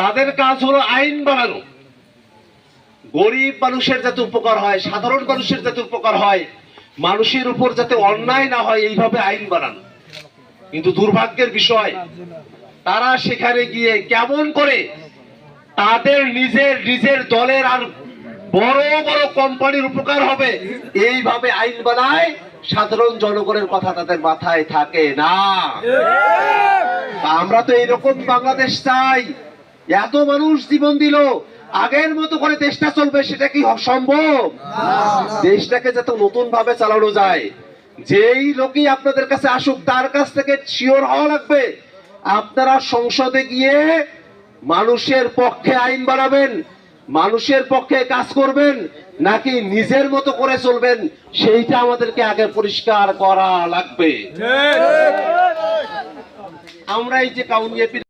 তাদের কাজ হলো আইন বানানো। গরিব মানুষের যাতে উপকার হয়, সাধারণ মানুষের যাতে উপকার হয়, মানুষের উপর যাতে অন্যায় না হয়, এইভাবে আইন বানানো। কিন্তু দুর্ভাগ্যের বিষয়, তারা সেখানে গিয়ে কেমন করে তাদের নিজের নিজের দলের আর বড় বড় কোম্পানির উপকার হবে, এইভাবে আইন বানায় সাধারণ জনগণের কথা তাদের মাথায় থাকে না। আমরা তো এরকম বাংলাদেশ চাই। এত মানুষ জীবন দিল, আগের মতো করে দেশটা চলবে, সেটা কি সম্ভব? দেশটাকে যাতে নতুন ভাবে চালানো যায়। যেই লোকই আপনাদের কাছে আসুক, তার কাছ থেকে শিওর হওয়া লাগবে। আপনারা সংসদে গিয়ে মানুষের পক্ষে আইন বানাবেন মানুষের পক্ষে কাজ করবেন, নাকি নিজের মতো করে চলবেন, সেইটা আমাদেরকে আগে পরিষ্কার করা লাগবে। আমরা এই যে কাউন্সিল